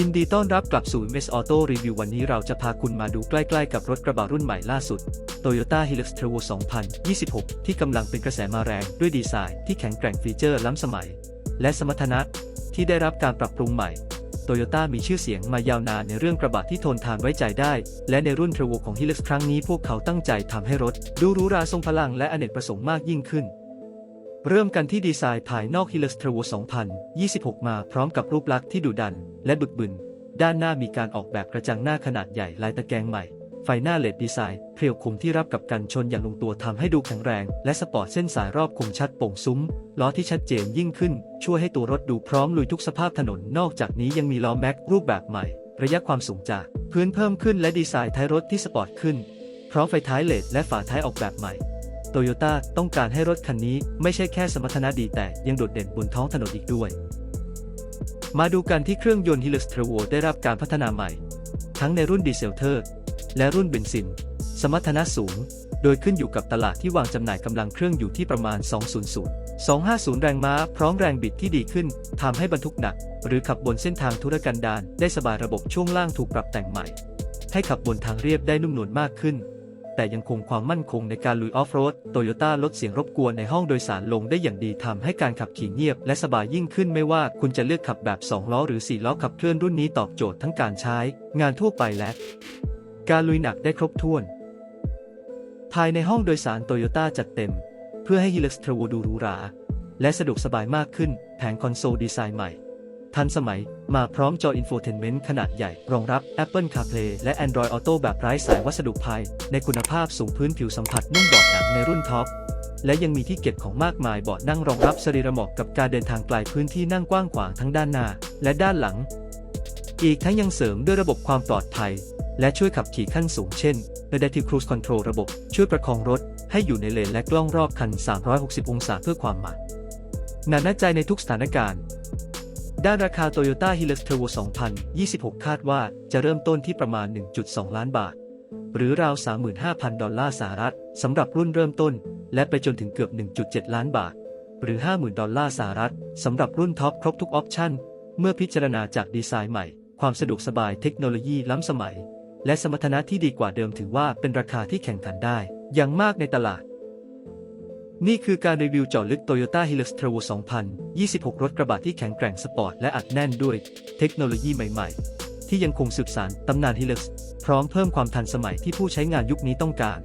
ยินดีต้อนรับกลับสู่ MS Auto Review วันนี้เราจะพาคุณมาดูใกล้ๆกับรถกระบะรุ่นใหม่ล่าสุด Toyota Hilux Trevo 2026 ที่กำลังเป็นกระแสมาแรงด้วยดีไซน์ที่แข็งแกร่งฟีเจอร์ล้ำสมัย และสมรรถนะที่ได้รับการปรับปรุงใหม่โตโยต้ามีชื่อเสียงมายาวนานในเรื่องกระบะที่ทนทานไว้ใจได้ และในรุ่น Trevo ของ Hilux ครั้งนี้พวกเขาตั้งใจทำให้รถ ดูหรูหราทรงพลังและอเนกประสงค์มากยิ่งขึ้น เริ่มกันที่ดีไซน์ภายนอก Hilux Trevo 2026 มาพร้อมกับรูปลักษณ์ที่ดุดัน และบึกบึน ด้านหน้ามีการออกแบบกระจังหน้าขนาดใหญ่ลายตะแกรงใหม่ ไฟหน้าเลดดีไซน์เพรียวคมที่รับกับกันชนอย่างลงตัวทำให้ดูแข็งแรง และสปอร์ตเส้นสายรอบคมชัดโป่งซุ้ม ล้อที่ชัดเจนยิ่งขึ้น ช่วยให้ตัวรถดูพร้อมลุยทุกสภาพถนน นอกจากนี้ยังมีล้อแม็กรูปแบบใหม่ ระยะความสูงจากพื้นเพิ่มขึ้นและดีไซน์ท้ายรถที่สปอร์ตขึ้นพร้อมไฟท้ายเลดและฝาท้ายออกแบบใหม่ โตโยต้าต้องการให้รถคันนี้ไม่ใช่แค่สมรรถนะดีแต่ยังโดดเด่นบนท้องถนนอีกด้วย มาดูกันที่เครื่องยนต์ Hilux Trevo ได้รับการพัฒนาใหม่ ทั้งในรุ่นดีเซลเทอร์และรุ่นเบนซิน สมรรถนะสูง โดยขึ้นอยู่กับตลาดที่วางจำหน่ายกำลังเครื่องอยู่ที่ประมาณ 200 250 แรงม้า พร้อมแรงบิดที่ดีขึ้นทำให้บรรทุกหนัก หรือขับบนเส้นทางธุรกันดารได้สบายระบบช่วงล่างถูกปรับแต่งใหม่ ให้ขับบนทางเรียบได้นุ่มนวลมากขึ้น แต่ยังคงความมั่นคงในการลุยออฟโรด โตโยต้าลดเสียงรบกวนในห้องโดยสารลงได้อย่างดีทำให้การขับขี่เงียบและสบายยิ่งขึ้นไม่ว่าคุณจะเลือกขับแบบ 2 ล้อหรือ 4 ล้อขับเคลื่อนรุ่นนี้ตอบโจทย์ทั้งการใช้ งานทั่วไปและ การลุยหนักได้ครบถ้วน ภายในห้องโดยสารโตโยต้าจัดเต็ม เพื่อให้ Hilux Trevo ดูหรูหราและสะดวกสบายมากขึ้น แผงคอนโซลดีไซน์ใหม่ ทันสมัย มาพร้อมจออินโฟเทนเมนต์ขนาดใหญ่ รองรับ Apple CarPlay และ Android Auto แบบไร้สายวัสดุภาย ในคุณภาพสูงพื้นผิวสัมผัสนุ่มเบาหนังในรุ่นท็อป และยังมีที่เก็บของมากมายเบาะนั่งรองรับสรีระเหมาะกับการเดินทางไกลพื้นที่นั่งกว้างขวางทั้งด้านหน้า และด้านหลัง อีกทั้งยังเสริมด้วยระบบความปลอดภัย และช่วยขับขี่ขั้นสูงเช่น Adaptive Cruise Control ระบบช่วยประคองรถ ให้อยู่ในเลนและกล้องรอบคัน 360 องศาเพื่อความหมันหนาแน่ใจในทุกสถานการณ์ ด้านราคา Toyota Hilux Trevo 2026 คาดว่าจะเริ่มต้นที่ประมาณ 1.2 ล้านบาท หรือราว 35,000 ดอลลาร์สหรัฐสำหรับรุ่นเริ่มต้น และไปจนถึงเกือบ 1.7 ล้านบาท หรือ 50,000 ดอลลาร์สหรัฐสำหรับรุ่นท็อปครบทุกออปชั่น เมื่อพิจารณาจากดีไซน์ใหม่ ความสะดวกสบายเทคโนโลยีล้ำสมัย และสมรรถนะที่ดีกว่าเดิมถือว่าเป็นราคาที่แข่งขันได้ อย่างมากในตลาด นี่คือการรีวิวเจาะลึก Toyota Hilux Trevo 2026 รถกระบะที่แข็งแกร่งสปอร์ตและอัดแน่นด้วยเทคโนโลยีใหม่ๆ ที่ยังคงสืบสานตำนาน Hilux พร้อมเพิ่มความทันสมัยที่ผู้ใช้งานยุคนี้ต้องการ